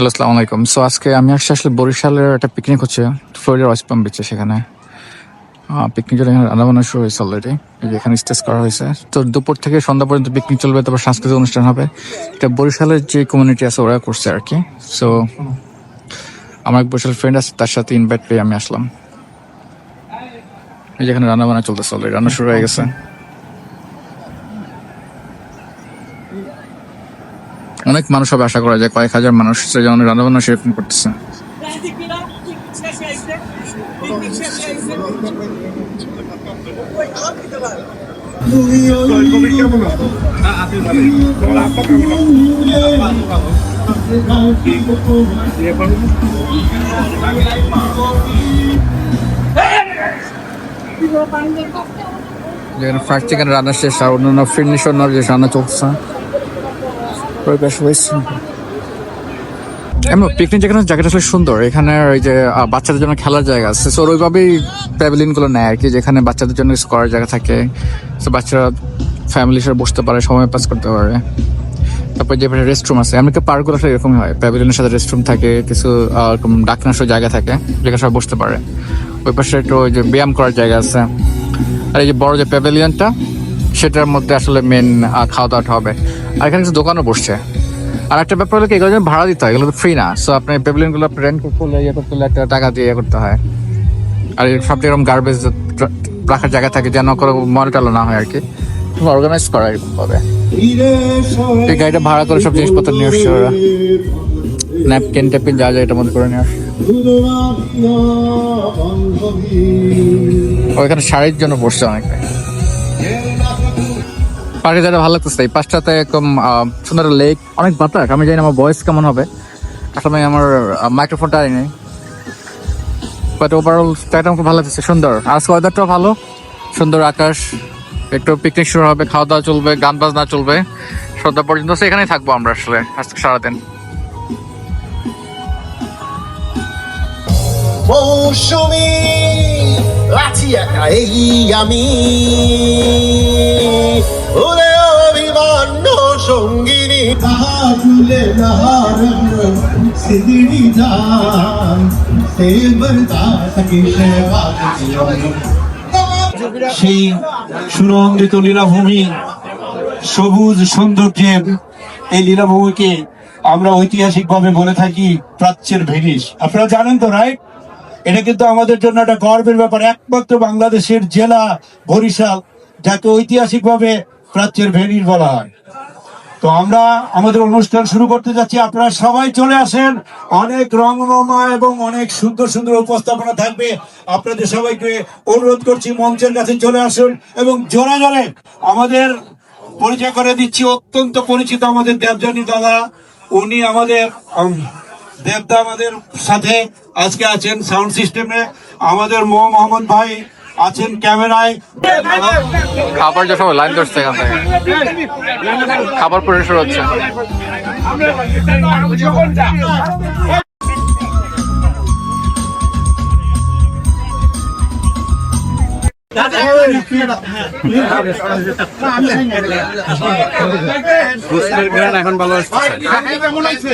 Hello, আসসালামু আলাইকুম। So আজকে আমি আসছি আসলে বরিশালের একটা পিকনিক হচ্ছে, ফ্লোরিডার ওয়েস্ট পাম বিচে সেখানে। পিকনিক চলে এখানে রান্না বান্না শুরু হয়েছে অলরেডি এখানে স্টেজ করা হয়েছে। তো দুপুর থেকে সন্ধ্যা পর্যন্ত পিকনিক চলবে, তারপর সাংস্কৃতিক অনুষ্ঠান হবে। এটা বরিশালের যে কমিউনিটি আছে, ওরা করছে আর কি। সো আমার এক বরিশাল ফ্রেন্ড আছে, তার সাথে ইনভাইট পেয়ে আমি আসলাম। এই যেখানে রান্না বান্না চলতেছে অলরেডি রান্না শুরু হয়ে গেছে। অনেক মানুষ হবে আশা করা যায়, কয়েক হাজার মানুষ যেমন রান্না বান্না সেরকম করতেছে। যেখানে ফ্রাইড চিকেন রান্না শেষ আর অন্যান্য ফিনিশ অন্য যে রান্না চলছে পরিবেশ হয়েছে। এমন পিকনিক যেখানে জায়গাটা আসলে সুন্দর। এখানে ওই যে বাচ্চাদের জন্য খেলার জায়গা আছে। সো ওইভাবেই প্যাভিলিয়নগুলো নেয় আর কি যেখানে বাচ্চাদের জন্য করার জায়গা থাকে। তো বাচ্চারা ফ্যামিলির সাথে বসতে পারে, সময় পাস করতে পারে। তারপর যে রেস্টরুম আছে আমেরিকা পার্কগুলো আসলে এরকমই হয়। প্যাভিলিয়নের সাথে রেস্টরুম থাকে, কিছু এরকম ডাকনাসের জায়গা থাকে, যেখানে সবাই বসতে পারে। ওই পাশে একটু ওই যে ব্যায়াম করার জায়গা আছে। আর এই যে বড় যে প্যাভিলিয়নটা সেটার মধ্যে আসলে মেন খাওয়া দাওয়াটা হবে। আর এখানে কিছু দোকানও বসছে। আর একটা ব্যাপার হলো কি, এগুলো ভাড়া দিতে হয়, এগুলো তো ফ্রি না। সো আপনি প্যাভিলিয়নগুলো রেন্ট করতে হলে ইয়ে করতে হলে একটা টাকা দিয়ে ইয়ে করতে হয়। আর সব এরকম গার্বেজ রাখার জায়গা থাকে, যেন কোনো মনিটালো না হয় আর কি। অর্গানাইজ করা এরকম ভাবে এই গাড়িটা ভাড়া করে সব জিনিসপত্র নিয়ে আসছে ওরা। ন্যাপকিন ট্যাপকিন যা যা এটার মধ্যে করে নিয়ে আসছে। ওইখানে শাড়ির জন্য বসছে অনেকটা পার্কে যারা ভালো লাগতেছে, এই পাঁচটাতে একদম সুন্দর লেক, অনেক বাতাস। আমি জানি আমার ভয়েস কেমন হবে। আসলে আমার মাইক্রোফোনটা আনি নাই। বাট ওভারঅল জায়গাটা আমাকে ভালো লাগতেছে, সুন্দর। আজকে ওয়েদারটাও ভালো, সুন্দর আকাশ, একটু পিকনিক শুরু হবে খাওয়া দাওয়া চলবে গান বাজনা চলবে। সন্ধ্যা পর্যন্ত তো এখানেই থাকব আমরা আসলে, আজকে সারাদিন। মৌসুমি একা এই আমি। তাহা তাহা রঙ সেবা সেই সুরঞ্জিত লীলাভূমি, সবুজ সৌন্দর্যের এই লীলাভূমিকে আমরা ঐতিহাসিকভাবে বলে থাকি প্রাচ্যের ভেনিস। আপনারা জানেন তো রাইট এটা কিন্তু আমাদের জন্য একটা গর্বের ব্যাপার। একমাত্র বাংলাদেশের জেলা বরিশাল, যাকে ঐতিহাসিকভাবে প্রাচ্যের ভেনিস বলা হয়। তো আমরা আমাদের অনুষ্ঠান শুরু করতে যাচ্ছি। আপনারা সবাই চলে আসেন। অনেক রঙমা এবং অনেক সুন্দর সুন্দর উপস্থাপনা থাকবে। আপনাদের সবাইকে অনুরোধ করছি, মঞ্চের কাছে চলে আসুন এবং জোরে জোরে আমাদের পরিচয় করে দিচ্ছি। অত্যন্ত পরিচিত আমাদের দেবজানী দাদা। উনি আমাদের দেবদা আমাদের সাথে আজকে আছেন সাউন্ড সিস্টেমে। আমাদের মো, মোহাম্মদ ভাই আছেন ক্যামেরায় খাবার যে সবাই লাইন ধরছে এখান থেকে খাবার পরে শুরু হচ্ছে এখন ভালো আসছে